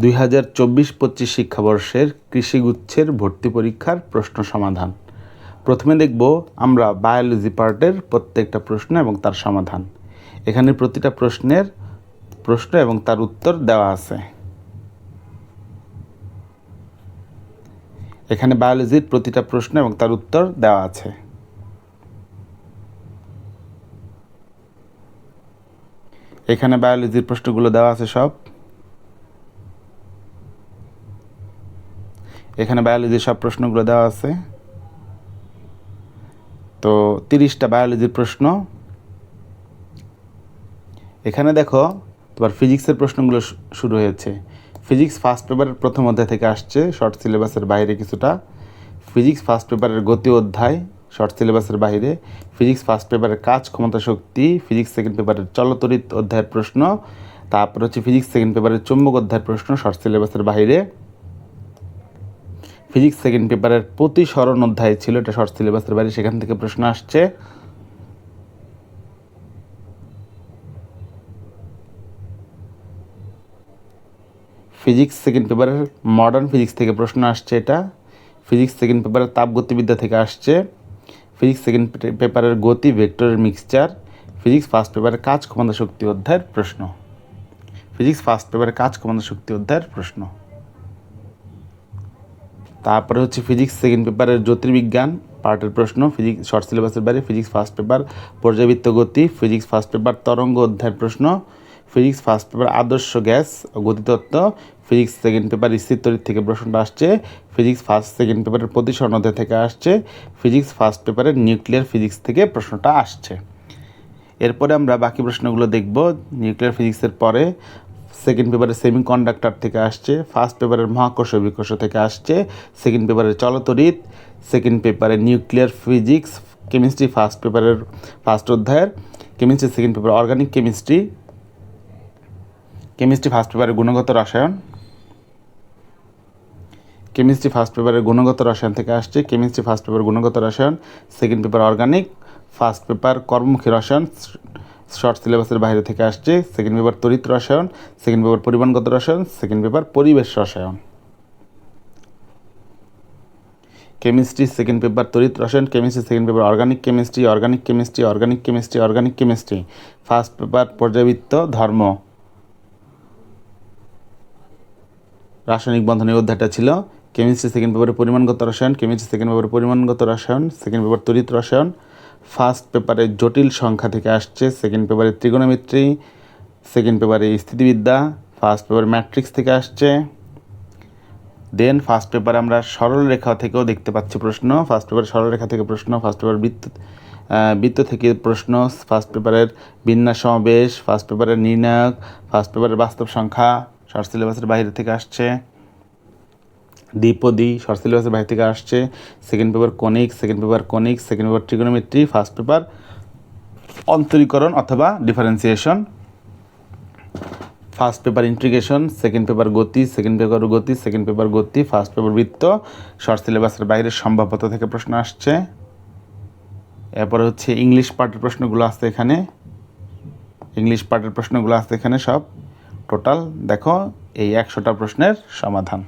দুই হাজার চব্বিশ পঁচিশ শিক্ষাবর্ষের কৃষিগুচ্ছের ভর্তি পরীক্ষার প্রশ্ন সমাধান। প্রথমে দেখব আমরা বায়োলজি পার্টের প্রত্যেকটা প্রশ্ন এবং তার সমাধান। এখানে প্রতিটা প্রশ্নের প্রশ্ন এবং তার উত্তর দেওয়া আছে। এখানে বায়োলজির প্রতিটা প্রশ্ন এবং তার উত্তর দেওয়া আছে। এখানে বায়োলজির প্রশ্নগুলো দেওয়া আছে সব। এখানে বায়োলজির সব প্রশ্নগুলো দেওয়া আছে। তো তিরিশটা বায়োলজির প্রশ্ন। এখানে দেখো, তোমার ফিজিক্সের প্রশ্নগুলো শুরু হয়েছে। ফিজিক্স ফার্স্ট পেপারের প্রথম অধ্যায় থেকে আসছে শর্ট সিলেবাসের বাইরে কিছুটা। ফিজিক্স ফার্স্ট পেপারের গতি অধ্যায় শর্ট সিলেবাসের বাইরে। ফিজিক্স ফার্স্ট পেপারের কাজ ক্ষমতা শক্তি ফিজিক্স সেকেন্ড পেপারের চলতরিত অধ্যায়ের প্রশ্ন। তারপর হচ্ছে ফিজিক্স সেকেন্ড পেপারের চুম্বক অধ্যায়ের প্রশ্ন শর্ট সিলেবাসের বাইরে। ফিজিক্স সেকেন্ড পেপারের প্রতি স্মরণ অধ্যায় ছিল, এটা শর্ট সিলেবাসের বাইরে, সেখান থেকে প্রশ্ন আসছে। ফিজিক্স সেকেন্ড পেপারের মডার্ন ফিজিক্স থেকে প্রশ্ন আসছে এটা। ফিজিক্স সেকেন্ড পেপারের তাপগতিবিদ্যা থেকে আসছে। ফিজিক্স সেকেন্ড পেপারের গতি, ভেক্টরের মিক্সচার ফিজিক্স ফার্স্ট পেপারের কাজ ক্ষমতা শক্তি অধ্যায়ের প্রশ্ন। ফিজিক্স ফার্স্ট পেপারের কাজ ক্ষমতা শক্তি অধ্যায়ের প্রশ্ন। তারপরে হচ্ছে ফিজিক্স সেকেন্ড পেপারের জ্যোতির্বিজ্ঞান পার্টের প্রশ্ন ফিজিক্স শর্ট সিলেবাসের বাইরে ফিজিক্স ফার্স্ট পেপার পর্যাবৃত্ত গতি ফিজিক্স ফার্স্ট পেপার তরঙ্গ অধ্যায়ের প্রশ্ন ফিজিক্স ফার্স্ট পেপার আদর্শ গ্যাস গতিতত্ত্ব ফিজিক্স সেকেন্ড পেপার স্থির থেকে প্রশ্নটা আসছে ফিজিক্স ফার্স্ট সেকেন্ড পেপারের প্রতিসরণ অধ্যায় থেকে আসছে ফিজিক্স ফার্স্ট পেপারের নিউক্লিয়ার ফিজিক্স থেকে প্রশ্নটা আসছে। এরপরে আমরা বাকি প্রশ্নগুলো দেখব নিউক্লিয়ার ফিজিক্সের পরে। সেকেন্ড পেপারের সেমি কন্ডাক্টর থেকে আসছে ফার্স্ট পেপারের মহাকর্ষ বিকর্ষ থেকে আসছে সেকেন্ড পেপারের চলতরিৎ সেকেন্ড পেপারের নিউক্লিয়ার ফিজিক্স কেমিস্ট্রি ফার্স্ট পেপারের ফার্স্ট অধ্যায়ের chemistry second paper organic chemistry chemistry first পেপারের গুণগত রসায়ন কেমিস্ট্রি ফার্স্ট পেপারের গুণগত রসায়ন থেকে আসছে কেমিস্ট্রি ফার্স্ট পেপার গুণগত রসায়ন second paper organic first paper কর্মমুখী রসায়ন শর্ট সিলেবাসের বাইরে থেকে আসছে সেকেন্ড পেপার তড়িৎ রসায়ন সেকেন্ড পেপার পরিমাণগত রসায়ন সেকেন্ড পেপার পরিবেশ রসায়ন। কেমিস্ট্রি সেকেন্ড পেপার তড়িৎ রসায়ন chemistry second paper organic chemistry organic chemistry organic chemistry organic chemistry first paper পর্যাবৃত্ত ধর্ম। রাসায়নিক বন্ধনের অধ্যায়টা ছিল কেমিস্ট্রি সেকেন্ড পেপারে পরিমাণগত রসায়ন কেমিস্ট্রি সেকেন্ড পেপারে পরিমাণগত রসায়ন সেকেন্ড পেপার তড়িৎ রসায়ন ফার্স্ট পেপারে জটিল সংখ্যা থেকে আসছে, সেকেন্ড পেপারে ত্রিগোণমিত্রি সেকেন্ড পেপারে স্থিতিবিদ্যা, ফার্স্ট পেপার ম্যাট্রিক্স থেকে আসছে। দেন ফার্স্ট পেপারে আমরা সরল রেখা থেকেও দেখতে পাচ্ছি প্রশ্ন, ফার্স্ট পেপারে সরল রেখা থেকে প্রশ্ন, ফার্স্ট পেপার বৃত্ত বৃত্ত থেকে প্রশ্ন, ফার্স্ট পেপারের বিন্যাস সমাবেশ, ফার্স্ট পেপারের নির্ণায়ক, ফার্স্ট পেপারের বাস্তব সংখ্যা, শর্ট সিলেবাসের বাইরে থেকে আসছে। দ্বিপদী শর্ট সিলেবাসের বাইরে থেকে আসছে। Second paper conic second paper conic second paper trigonometry first paper অন্তরীকরণ অথবা differentiation first paper integration second paper গতি সেকেন্ড পেপার গতি সেকেন্ড পেপার গতি ফার্স্ট পেপার বৃত্ত শর্ট সিলেবাসের বাইরে সম্ভাব্যতা থেকে প্রশ্ন আসছে। এরপরে হচ্ছে ইংলিশ পার্টের প্রশ্নগুলো আসছে এখানে। ইংলিশ পার্টের প্রশ্নগুলো আসছে এখানে সব। টোটাল দেখো, এই একশোটা প্রশ্নের সমাধান।